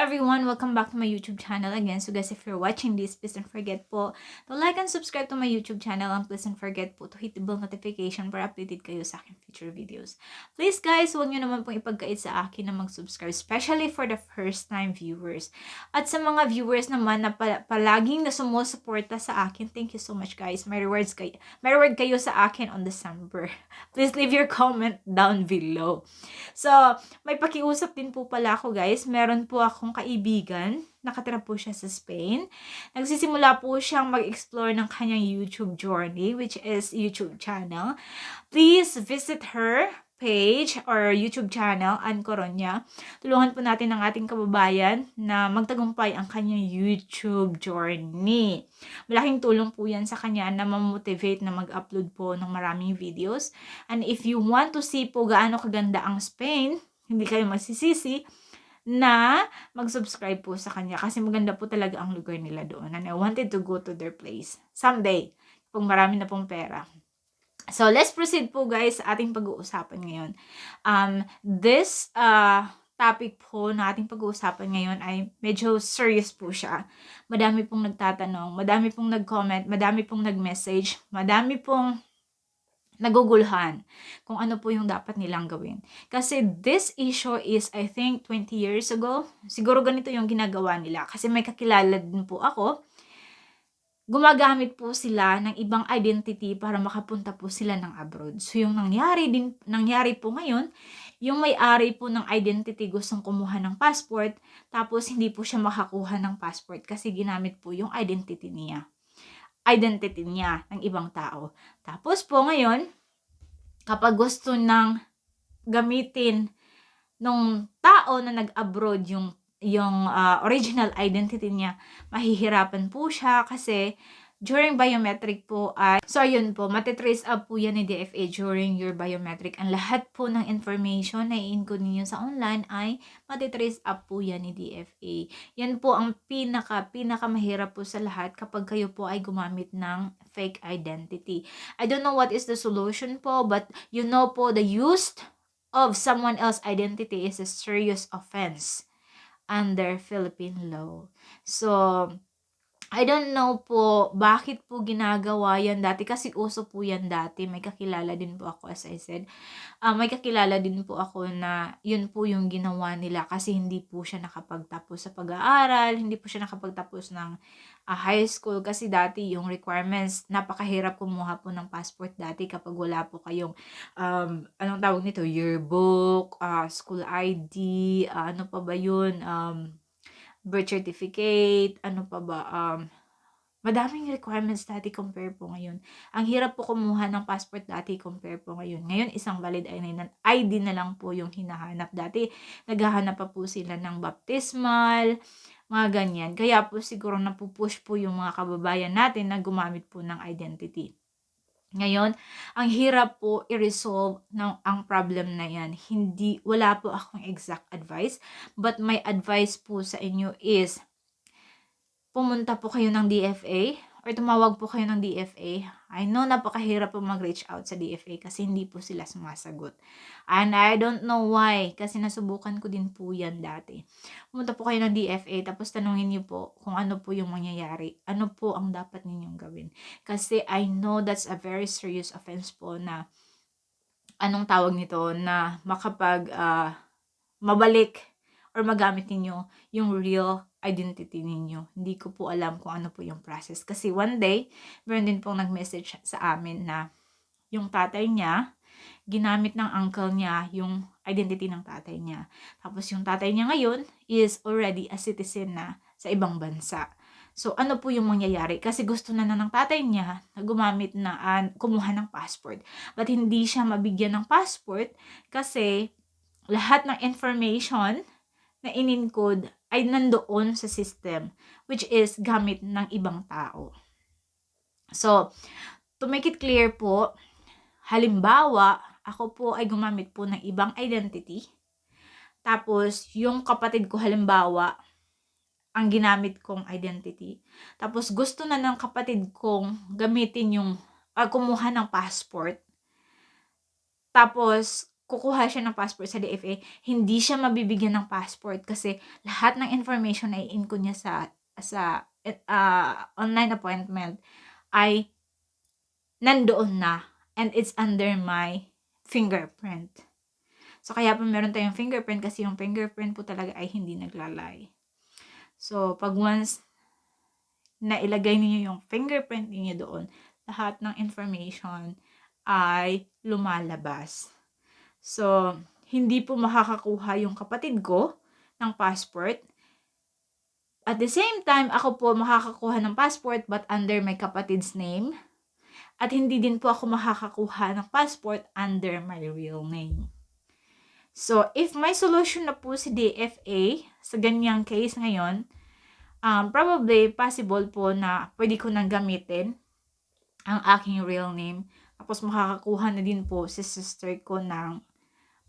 everyone! Welcome back to my YouTube channel again. So guys, if you're watching this, please don't forget po to like and subscribe to my YouTube channel and please don't forget po to hit the bell notification para updated kayo sa aking future videos. Please guys, huwag nyo naman pong ipagkait sa akin na mag-subscribe, especially for the first time viewers. At sa mga viewers naman na pala- palaging na sumusuporta sa akin, thank you so much guys. May rewards kayo, may reward kayo sa akin on December. Please leave your comment down below. So, may pakiusap din po pala ako guys. Meron po akong kaibigan. Nakatira po siya sa Spain. Nagsisimula po siyang mag-explore ng kanyang YouTube journey, which is YouTube channel. Please visit her page or YouTube channel, Ann Coronia. Tulungan po natin ang ating kababayan na magtagumpay ang kanyang YouTube journey. Malaking tulong po yan sa kanya na mamotivate na mag-upload po ng maraming videos. And if you want to see po gaano kaganda ang Spain, hindi kayo magsisisi na mag-subscribe po sa kanya kasi maganda po talaga ang lugar nila doon and I wanted to go to their place someday kung marami na pong pera. So, let's proceed po guys sa ating pag-uusapan ngayon. Um, this uh, topic po na ating pag-uusapan ngayon ay medyo serious po siya. Madami pong nagtatanong, madami pong nag-comment, madami pong nag-message, madami pong nagugulhan kung ano po yung dapat nilang gawin. Kasi this issue is, I think, 20 years ago. Siguro ganito yung ginagawa nila. Kasi may kakilala din po ako. Gumagamit po sila ng ibang identity para makapunta po sila ng abroad. So yung nangyari din nangyari po ngayon, yung may-ari po ng identity gustong kumuha ng passport, tapos hindi po siya makakuha ng passport kasi ginamit po yung identity niya identity niya ng ibang tao. Tapos po ngayon, kapag gusto nang gamitin nung tao na nag-abroad yung yung uh, original identity niya, mahihirapan po siya kasi during biometric po ay, so ayun po, matitrace up po yan ni DFA during your biometric. Ang lahat po ng information na i-encode ninyo sa online ay matitrace up po yan ni DFA. Yan po ang pinaka, pinaka mahirap po sa lahat kapag kayo po ay gumamit ng fake identity. I don't know what is the solution po, but you know po, the use of someone else identity is a serious offense under Philippine law. So, I don't know po bakit po ginagawa yan dati kasi uso po yan dati. May kakilala din po ako as I said. Uh, may kakilala din po ako na yun po yung ginawa nila kasi hindi po siya nakapagtapos sa pag-aaral, hindi po siya nakapagtapos ng uh, high school kasi dati yung requirements, napakahirap kumuha po ng passport dati kapag wala po kayong um, anong tawag nito, yearbook, uh, school ID, uh, ano pa ba yun, um, birth certificate, ano pa ba, um, madaming requirements dati compare po ngayon. Ang hirap po kumuha ng passport dati compare po ngayon. Ngayon, isang valid ID na lang po yung hinahanap. Dati, naghahanap pa po sila ng baptismal, mga ganyan. Kaya po siguro napupush po yung mga kababayan natin na gumamit po ng identity. Ngayon, ang hirap po i-resolve ng ang problem na yan. Hindi, wala po akong exact advice, but my advice po sa inyo is, pumunta po kayo ng DFA or tumawag po kayo ng DFA. I know napakahirap po mag-reach out sa DFA kasi hindi po sila sumasagot. And I don't know why kasi nasubukan ko din po yan dati. Pumunta po kayo ng DFA tapos tanungin niyo po kung ano po yung mangyayari. Ano po ang dapat ninyong gawin. Kasi I know that's a very serious offense po na anong tawag nito na makapag uh, mabalik or magamit ninyo yung real identity ninyo. Hindi ko po alam kung ano po yung process. Kasi one day, meron din pong nag-message sa amin na yung tatay niya, ginamit ng uncle niya yung identity ng tatay niya. Tapos yung tatay niya ngayon is already a citizen na sa ibang bansa. So, ano po yung mangyayari? Kasi gusto na na ng tatay niya na gumamit na, uh, kumuha ng passport. But hindi siya mabigyan ng passport kasi lahat ng information na in-encode ay nandoon sa system which is gamit ng ibang tao. So, to make it clear po, halimbawa, ako po ay gumamit po ng ibang identity. Tapos, yung kapatid ko halimbawa, ang ginamit kong identity. Tapos, gusto na ng kapatid kong gamitin yung, uh, kumuha ng passport. Tapos, kukuha siya ng passport sa DFA, hindi siya mabibigyan ng passport kasi lahat ng information ay in ko niya sa sa uh, online appointment ay nandoon na and it's under my fingerprint. So, kaya po meron tayong fingerprint kasi yung fingerprint po talaga ay hindi naglalay. So, pag once na ilagay niyo yung fingerprint niyo doon, lahat ng information ay lumalabas. So, hindi po makakakuha yung kapatid ko ng passport. At the same time, ako po makakakuha ng passport but under my kapatid's name. At hindi din po ako makakakuha ng passport under my real name. So, if may solution na po si DFA sa ganyang case ngayon, um, probably possible po na pwede ko nang gamitin ang aking real name. Tapos makakakuha na din po si sister ko ng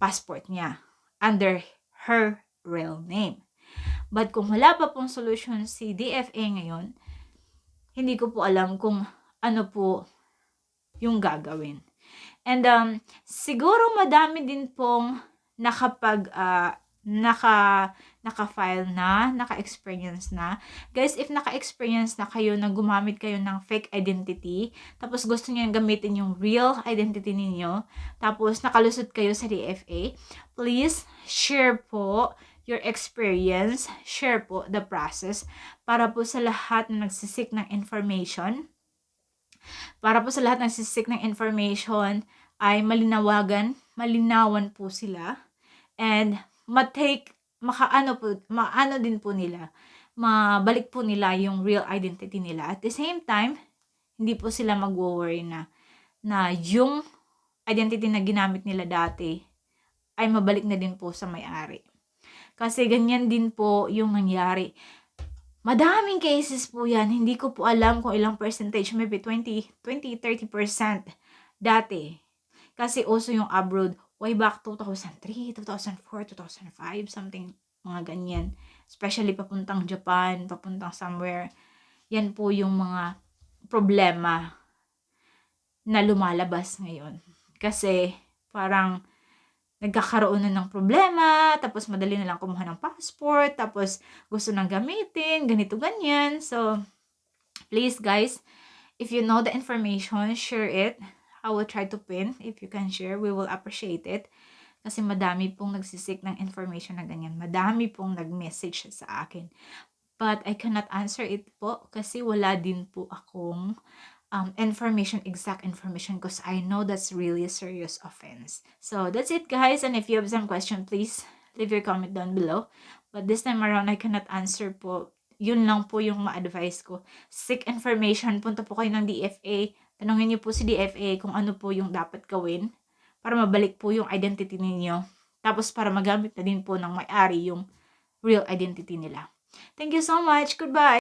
passport niya under her real name. But kung wala pa pong solution si DFA ngayon, hindi ko po alam kung ano po yung gagawin. And um, siguro madami din pong nakapag uh, naka naka-file na, naka-experience na. Guys, if naka-experience na kayo na gumamit kayo ng fake identity, tapos gusto niyo gamitin yung real identity ninyo, tapos nakalusot kayo sa DFA, please share po your experience, share po the process para po sa lahat na nagsisik ng information, para po sa lahat na nagsisik ng information ay malinawagan, malinawan po sila, and matake makaano po, maano din po nila, mabalik po nila yung real identity nila. At the same time, hindi po sila mag-worry na, na yung identity na ginamit nila dati ay mabalik na din po sa may-ari. Kasi ganyan din po yung nangyari. Madaming cases po yan. Hindi ko po alam kung ilang percentage. Maybe 20, 20, 30% dati. Kasi also yung abroad, way back 2003, 2004, 2005, something mga ganyan. Especially papuntang Japan, papuntang somewhere. Yan po yung mga problema na lumalabas ngayon. Kasi parang nagkakaroon na ng problema, tapos madali na lang kumuha ng passport, tapos gusto nang gamitin, ganito, ganyan. So, please guys, if you know the information, share it I will try to pin. If you can share, we will appreciate it. Kasi madami pong nagsisik ng information na ganyan. Madami pong nag-message sa akin. But I cannot answer it po kasi wala din po akong um, information, exact information because I know that's really a serious offense. So that's it guys. And if you have some question, please leave your comment down below. But this time around, I cannot answer po. Yun lang po yung ma-advise ko. Sick information, punta po kayo ng DFA Tanungin niyo po si DFA kung ano po yung dapat gawin para mabalik po yung identity ninyo. Tapos para magamit na din po ng may-ari yung real identity nila. Thank you so much. Goodbye.